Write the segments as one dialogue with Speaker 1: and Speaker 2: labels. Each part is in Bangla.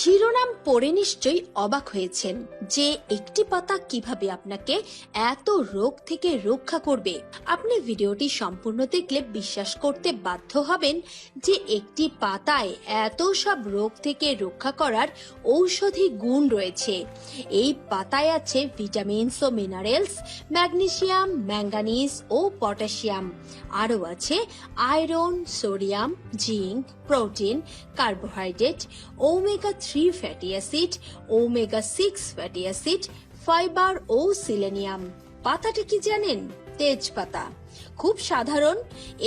Speaker 1: শিরোনাম পড়ে নিশ্চয়ই অবাক হয়েছেন যে একটি পাতা কীভাবে আপনাকে এত রোগ থেকে রক্ষা করবে। আপনি ভিডিওটি সম্পূর্ণ দেখলে বিশ্বাস করতে বাধ্য হবেন যে একটি পাতায় এত সব রোগ থেকে রক্ষা করার ঔষধি গুণ রয়েছে। এই পাতায় আছে ভিটামিনস ও মিনারেলস, ম্যাগনেসিয়াম, ম্যাঙ্গানিজ ও পটাশিয়াম। আরও আছে iron, sodium, zinc, protein, carbohydrate, omega three fatty acid omega six fatty acid fibre ও সিলেনিয়াম পাতাটি কি জানেন? তেজপাতা। খুব সাধারণ।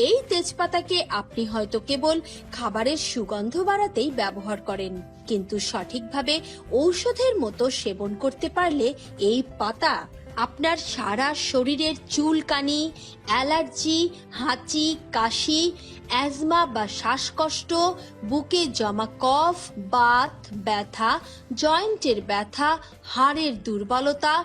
Speaker 1: এই তেজপাতাকে আপনি হয়তো কেবল খাবারের সুগন্ধ বাড়াতেই ব্যবহার করেন, কিন্তু সঠিকভাবে ঔষধের মতো সেবন করতে পারলে এই পাতা আপনার সারা শরীরের চুলকানি, অ্যালার্জি, হাঁচি, কাশি, অ্যাজমা বা শ্বাসকষ্ট, বুকে জমা কফ, বাত, ব্যথা, জয়েন্টের ব্যথা, হাড়ের দুর্বলতা,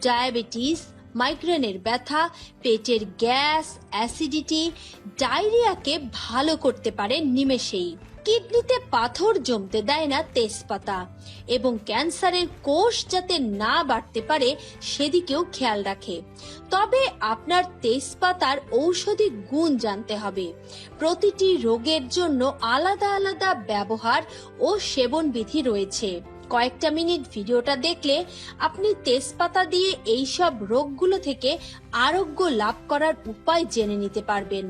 Speaker 1: ডায়াবেটিস, মাইগ্রেনের ব্যথা, পেটের গ্যাস, অ্যাসিডিটি, ডায়রিয়াকে ভালো করতে পারে নিমেষেই। কিডনিতে পাথর জমতে দেয় না তেজপাতা এবং ক্যান্সারের কোষ যাতে না বাড়তে পারে সেদিকেও খেয়াল রাখে। তবে আপনার তেজপাতার ঔষধি গুণ জানতে হবে। প্রতিটি রোগের জন্য আলাদা আলাদা ব্যবহার ও সেবন বিধি রয়েছে। কয়েকটা মিনিট ভিডিওটা দেখলে আপনি তেজপাতা দিয়ে এই সব রোগগুলো থেকে আরোগ্য লাভ করার উপায় জেনে নিতে পারবেন।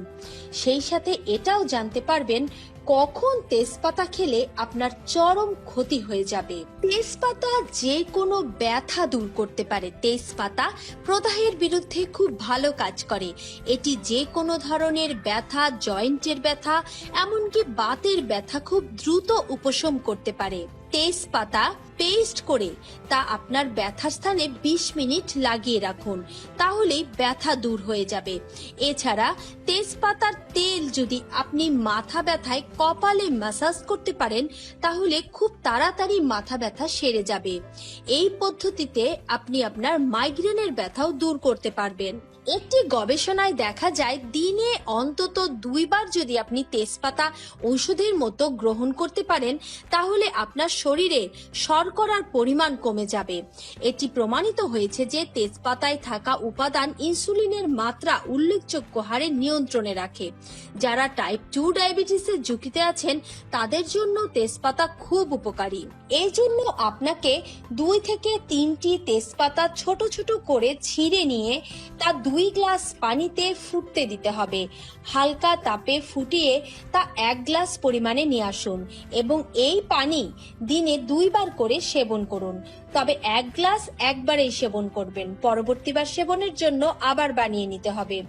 Speaker 1: সেই সাথে এটাও জানতে পারবেন কখন তেজপাতা খেলে আপনার চরম ক্ষতি হয়ে যাবে? তেজপাতা যে কোনো ব্যথা দূর করতে পারে। তেজপাতা প্রদাহের বিরুদ্ধে খুব ভালো কাজ করে। এটি যে কোনো ধরনের ব্যথা, জয়েন্টের ব্যথা, এমনকি বাতের ব্যথা খুব দ্রুত উপশম করতে পারে। তেজপাতা পেস্ট করে তা আপনার ব্যথা স্থানে ২০ মিনিট লাগিয়ে রাখুন, তাহলেই ব্যথা দূর হয়ে যাবে। এছাড়া তেজপাতার তেল যদি আপনি মাথা ব্যথায় কপালে ম্যাসাজ করতে পারেন, তাহলে খুব তাড়াতাড়ি মাথা ব্যথা সেরে যাবে। এই পদ্ধতিতে আপনি আপনার মাইগ্রেনের ব্যথাও দূর করতে পারবেন। একটি গবেষণায় দেখা যায় দিনে অন্তত দুইবার যদি আপনি তেজপাতা ঔষধের মতো গ্রহণ করতে পারেন, তাহলে আপনার শরীরে শর্করার পরিমাণ কমে যাবে। এটি প্রমাণিত হয়েছে যে তেজপাতায় থাকা উপাদান ইনসুলিনের মাত্রা উল্লেখযোগ্য হারে নিয়ন্ত্রণে রাখে। যারা টাইপ টু ডায়াবেটিসের ঝুঁকিতে আছেন, তাদের জন্য তেজপাতা খুব উপকারী। এই জন্য আপনাকে দুই থেকে তিনটি তেজপাতা ছোট ছোট করে ছিঁড়ে নিয়ে তা দুই গ্লাস পানিতে ফুটতে দিতে হবে। হালকা তাপে ফুটিয়ে তা এক গ্লাস পরিমাণে নিয়ে আসুন এবং এই পানি দিনে দুইবার করে সেবন করুন। তবে এক গ্লাস একবারেই সেবন করবেন। পরবর্তীবার সেবনের জন্য আবার বানিয়ে নিতে হবে।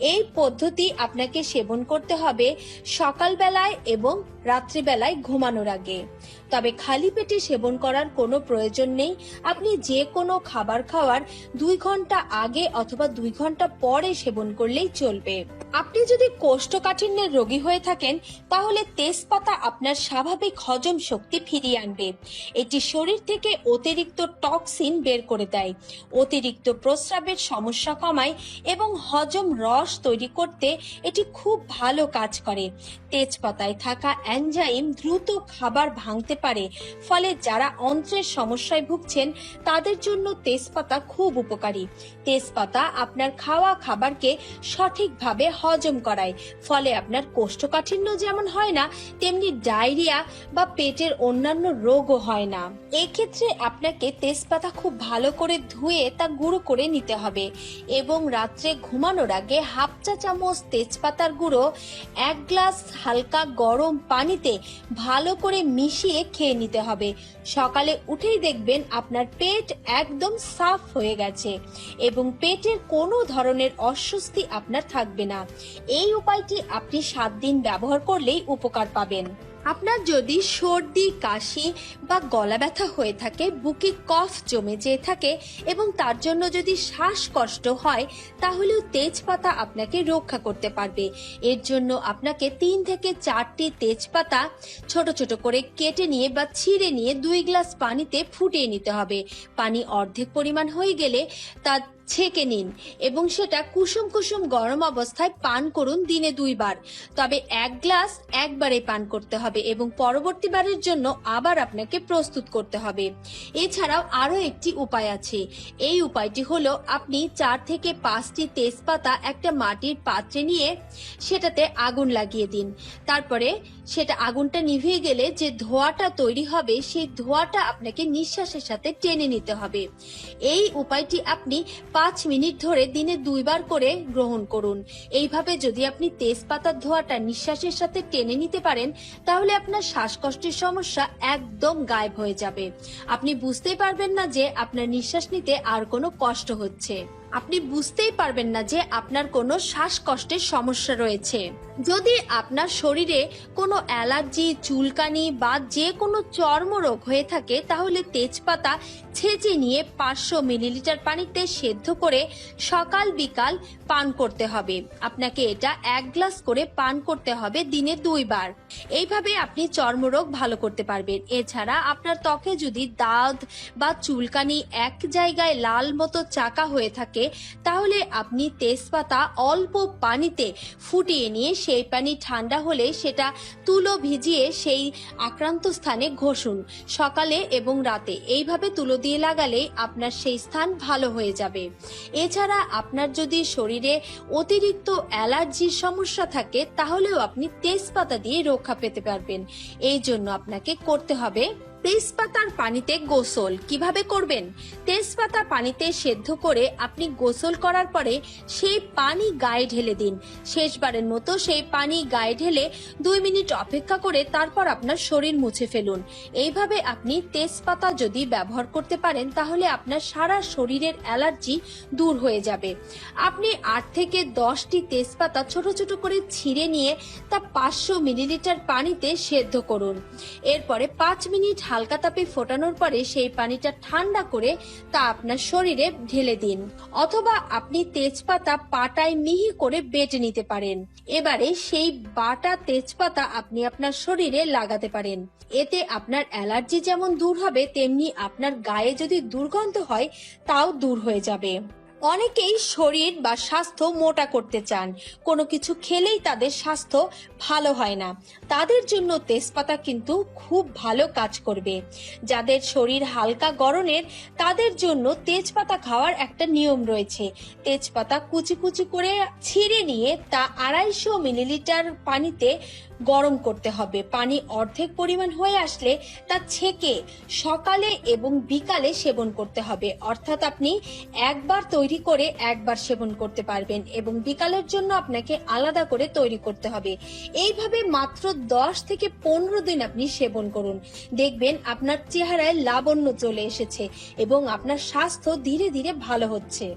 Speaker 1: এই পদ্ধতি আপনাকে সেবন করতে হবে সকালবেলায় এবং রাত্রিবেলায় ঘুমানোর আগে। তবে খালি পেটে সেবন করার কোনো প্রয়োজন নেই। আপনি যে কোনো খাবার খাওয়ার দুই ঘণ্টা আগে অথবা দুই ঘণ্টা পরে সেবন করলেই চলবে। আপনি যদি কোষ্ঠকাঠিন্যের রোগী হয়ে থাকেন, তাহলে তেজপাতা আপনার স্বাভাবিক হজম শক্তি ফিরিয়ে আনবে। এটি শরীর থেকে অতিরিক্ত টক্সিন বের করে দেয়। অতিরিক্ত প্রস্রাবের সমস্যা কমায় এবং হজম রস তৈরি করতে এটি খুব ভালো কাজ করে। তেজপাতায় থাকা অ্যানজাইম দ্রুত খাবার ভাঙতে পারে, ফলে যারা অন্ত্রের সমস্যায় ভুগছেন, তাদের জন্য তেজপাতা খুব উপকারী। তেজপাতা আপনার খাওয়া খাবারকে সঠিকভাবে হজম করায়, ফলে আপনার কোষ্ঠকাঠিন্য যেমন হয় না, তেমনি ডায়রিয়া বা পেটের অন্যান্য রোগও হয় না। এক্ষেত্রে আপনাকে তেজপাতা খুব ভালো করে ধুয়ে তা গুঁড়ো করে নিতে হবে এবং রাত্রে ঘুমানোর আগে হাফ চা চামচ তেজপাতার গুঁড়ো, এক গ্লাস হালকা গরম পানিতে ভালো করে মিশিয়ে খেয়ে নিতে হবে। সকালে উঠেই দেখবেন আপনার পেট একদম সাফ হয়ে গেছে এবং পেটের কোনো ধরনের অস্বস্তি আপনার থাকবে না। এই উপায়টি আপনি সাত দিন ব্যবহার করলেই উপকার পাবেন। আপনার যদি সর্দি, কাশি বা গলা ব্যথা হয়ে থাকে, বুকে কফ জমে যেয়ে থাকে এবং তার জন্য যদি শ্বাসকষ্ট হয়, তাহলেও তেজপাতা আপনাকে রক্ষা করতে পারবে। এর জন্য আপনাকে তিন থেকে চারটি তেজপাতা ছোট ছোট করে কেটে নিয়ে বা ছিঁড়ে নিয়ে দুই গ্লাস পানিতে ফুটিয়ে নিতে হবে। পানি অর্ধেক পরিমাণ হয়ে গেলে তা ছেঁকে নিন এবং সেটা কুসুম কুসুম গরম অবস্থায় পান করুন দিনে দুইবার। তবে এক গ্লাস একবারে পান করতে হবে এবং পরবর্তীবারের জন্য আবার আপনাকে প্রস্তুত করতে হবে। এছাড়াও আরও একটি উপায় আছে। এই উপায়টি হলো আপনি চার থেকে পাঁচটি তেজপাতা একটা মাটির পাত্রে নিয়ে সেটাতে আগুন লাগিয়ে দিন। তারপরে সেটা আগুনটা নিভিয়ে গেলে যে ধোঁয়াটা তৈরি হবে সেই ধোঁয়াটা আপনাকে নিঃশ্বাসের সাথে টেনে নিতে হবে। এই উপায়টি আপনি পাঁচ মিনিট ধরে দিনে দুইবার করে গ্রহণ করুন। এইভাবে যদি আপনি তেজপাতার ধোয়াটা নিঃশ্বাসের সাথে টেনে নিতে পারেন, তাহলে আপনার শ্বাসকষ্টের সমস্যা একদম গায়েব হয়ে যাবে। আপনি বুঝতেই পারবেন না যে আপনার নিঃশ্বাস নিতে আর কোনো কষ্ট হচ্ছে। আপনি বুঝতেই পারবেন না যে আপনার কোনো শ্বাসকষ্টের সমস্যা রয়েছে। যদি আপনার শরীরে কোনো অ্যালার্জি, চুলকানি বা যে কোনো চর্মরোগ হয়ে থাকে, তাহলে তেজপাতা ছেঁচে নিয়ে পাঁচশো মিলিলিটার পানিতে সেদ্ধ করে সকাল বিকাল পান করতে হবে। আপনাকে এটা এক গ্লাস করে পান করতে হবে দিনে দুইবার। এইভাবে আপনি চর্মরোগ ভালো করতে পারবেন। এছাড়া আপনার ত্বকে যদি দাঁত বা চুলকানি এক জায়গায় লাল মতো চাকা হয়ে থাকে তাহলে আপনি তেজপাতা অল্প পানিতে ফুটিয়ে নিয়ে সেই পানি ঠান্ডা হলে সেটা তুলো ভিজিয়ে সেই আক্রান্ত স্থানে ঘষুন। সকালে এবং রাতে এইভাবে তুলো দিয়ে লাগালে আপনার সেই স্থান ভালো হয়ে যাবে। এছাড়া আপনার যদি শরীরে অতিরিক্ত অ্যালার্জির সমস্যা থাকে, তাহলেও আপনি তেজপাতা দিয়ে রক্ষা পেতে পারবেন। এই জন্য আপনাকে করতে হবে তেজপাতার পানিতে গোসল কীভাবে করবেন? তেজপাতা পানিতে সেদ্ধ করে আপনি গোসল করার পরে সেই পানি গায়ে ঢেলে দিন। শেষবারের মতো সেই পানি গায়ে ঢেলে দুই মিনিট অপেক্ষা করে তারপর আপনার শরীর মুছে ফেলুন। এইভাবে আপনি তেজপাতা যদি ব্যবহার করতে পারেন, তাহলে আপনার সারা শরীরের অ্যালার্জি দূর হয়ে যাবে। আপনি আট থেকে দশটি তেজপাতা ছোট ছোট করে ছিঁড়ে নিয়ে তা পাঁচশো মিলিলিটার পানিতে সেদ্ধ করুন। এরপরে পাঁচ মিনিট হালকা তাপে ফোটানোর পরে সেই পানিটা ঠান্ডা করে তা আপনার শরীরে ঢেলে দিন। অথবা আপনি তেজপাতা পাটায় মিহি করে বেটে নিতে পারেন। এবারে সেই বাটা তেজপাতা আপনি আপনার শরীরে লাগাতে পারেন। এতে আপনার অ্যালার্জি যেমন দূর হবে, তেমনি আপনার গায়ে যদি দুর্গন্ধ হয়, তাও দূর হয়ে যাবে। অনেকেই শরীর বা স্বাস্থ্য মোটা করতে চান। কোনো কিছু খেলেই তাদের স্বাস্থ্য ভালো হয় না। তাদের জন্য তেজপাতা কিন্তু খুব ভালো কাজ করবে। যাদের শরীর হালকা গরনের, তাদের জন্য তেজপাতা খাওয়ার একটা নিয়ম রয়েছে। তেজপাতা কুচি কুচি করে ছিঁড়ে নিয়ে তা আড়াইশো মিলিলিটার পানিতে গরম করতে হবে। পানি অর্ধেক পরিমাণ হয়ে আসলে তা ছেঁকে সকালে এবং বিকালে সেবন করতে হবে। অর্থাৎ আপনি একবার তৈরি করে একবার সেবন করতে পারবেন এবং বিকালের জন্য আপনাকে আলাদা করে তৈরি করতে হবে। এইভাবে মাত্র দশ থেকে পনেরো দিন আপনি সেবন করুন। দেখবেন আপনার চেহারায় লাবণ্য চলে এসেছে এবং আপনার স্বাস্থ্য ধীরে ধীরে ভালো হচ্ছে।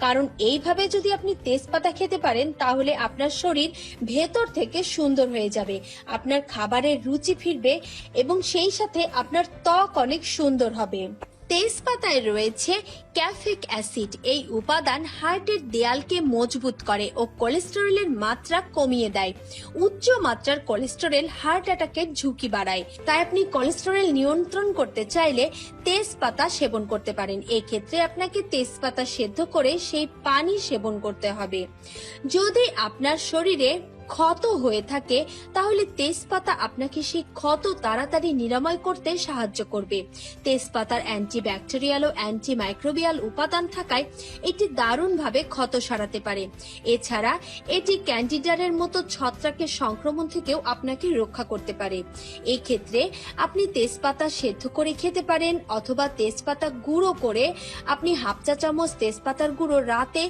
Speaker 1: কারণ এইভাবে যদি আপনি তেজপাতা খেতে পারেন, তাহলে আপনার শরীর ভেতর থেকে সুন্দর হয়ে যাবে। আপনার খাবারের রুচি ফিরবে এবং সেই সাথে আপনার ত্বক অনেক সুন্দর হবে। তেজপাতায় রয়েছে ক্যাফিক অ্যাসিড। এই উপাদান হার্টের দেয়ালকে মজবুত করে ও কোলেস্টেরলের মাত্রা কমিয়ে দেয়। উচ্চ মাত্রার কোলেস্টেরল হার্ট অ্যাটাকের ঝুঁকি বাড়ায়। তাই আপনি কোলেস্টেরল নিয়ন্ত্রণ করতে চাইলে তেজপাতা সেবন করতে পারেন। এই ক্ষেত্রে আপনাকে তেজপাতা সেদ্ধ করে সেই পানি সেবন করতে হবে। যদি আপনার শরীরে ক্ষত হয়ে থাকে, তাহলে তেজপাতা আপনাকে সেই ক্ষত তাড়াতাড়ি নিরাময় করতে সাহায্য করবে। তেজপাতার অ্যান্টি ব্যাকটেরিয়াল ও অ্যান্টি মাইক্রোবিয়াল উপাদান থাকায় এটি দারুণভাবে ক্ষত সারাতে পারে। এছাড়া, এটি ক্যান্ডিডারের মতো ছত্রাকের সংক্রমণ থেকেও আপনাকে রক্ষা করতে পারে। এই ক্ষেত্রে আপনি তেজপাতা সেদ্ধ করে খেতে পারেন অথবা তেজপাতা গুঁড়ো করে আপনি হাফ চা চামচ তেজপাতার গুঁড়ো রাতে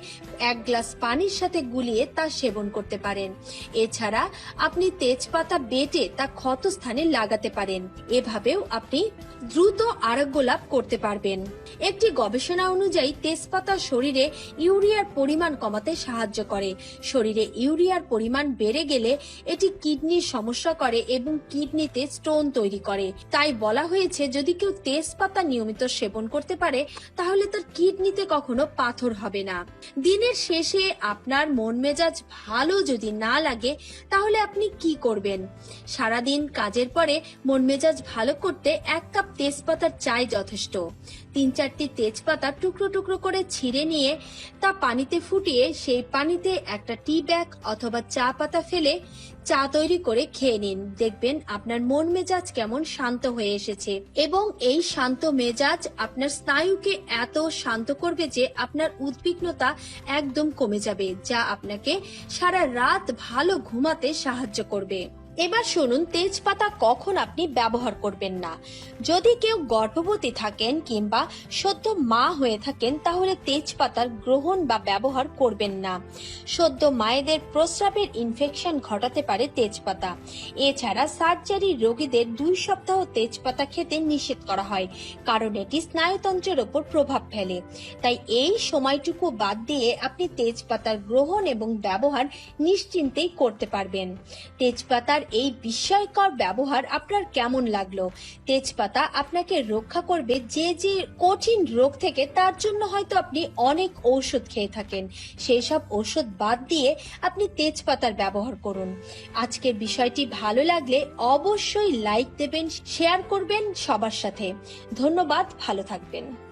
Speaker 1: এক গ্লাস পানির সাথে গুলিয়ে তা সেবন করতে পারেন। এছাড়া আপনি তেজপাতা বেটে তা ক্ষত স্থানে লাগাতে পারেন। এভাবেও আপনি দ্রুত আরোগ্য লাভ করতে পারবেন। একটি গবেষণা অনুযায়ী তেজপাতা শরীরে ইউরিয়ার পরিমাণ কমাতে সাহায্য করে। শরীরে ইউরিয়ার পরিমাণ বেড়ে গেলে এটি কিডনির সমস্যা করে এবং কিডনিতে স্টোন তৈরি করে। তাই বলা হয়েছে, যদি কেউ তেজপাতা নিয়মিত সেবন করতে পারে, তাহলে তার কিডনিতে কখনো পাথর হবে না। দিনের শেষে আপনার মন মেজাজ ভালো যদি না লাগে লাগে, তাহলে আপনি কি করবেন? সারাদিন কাজের পরে মন মেজাজ ভালো করতে এক কাপ তেজপাতার চাই যথেষ্ট। তিন চারটি তেজপাতা টুকরো টুকরো করে ছিঁড়ে নিয়ে তা পানিতে ফুটিয়ে সেই পানিতে একটা টি ব্যাগ অথবা চা পাতা ফেলে চা তৈরি করে খেয়ে নিন। দেখবেন আপনার মন মেজাজ কেমন শান্ত হয়ে এসেছে। এবং এই শান্ত মেজাজ আপনার স্নায়ুকে এত শান্ত করবে যে আপনার উদ্বিগ্নতা একদম কমে যাবে, যা আপনাকে সারা রাত ভালো ঘুমাতে সাহায্য করবে। এবার শুনুন, তেজপাতা কখন আপনি ব্যবহার করবেন না? যদি কেউ গর্ভবতী থাকেন কিংবা সদ্য মা হয়ে থাকেন, তাহলে তেজপাতার গ্রহণ বা ব্যবহার করবেন না। সদ্য মায়েদের প্রস্রাবের ইনফেকশন ঘটাতে পারে তেজপাতা। এছাড়া সার্জারি রোগীদের দুই সপ্তাহ তেজপাতা খেতে নিষেধ করা হয়, কারণ এটি স্নায়ুতন্ত্রের ওপর প্রভাব ফেলে। তাই এই সময়টুকু বাদ দিয়ে আপনি তেজপাতার গ্রহণ এবং ব্যবহার নিশ্চিন্তেই করতে পারবেন। তেজপাতার এই বিস্ময়কর ব্যবহার আপনার কেমন লাগল? তেজপাতা আপনাকে রক্ষা করবে যে যে কঠিন রোগ থেকে, তার জন্য হয়তো আপনি অনেক ঔষধ খেয়ে থাকেন। সেই সব ঔষধ বাদ দিয়ে আপনি তেজপাতার ব্যবহার করুন। আজকের বিষয়টি ভালো লাগলে অবশ্যই লাইক দেবেন, শেয়ার করবেন সবার সাথে। ধন্যবাদ, ভালো থাকবেন।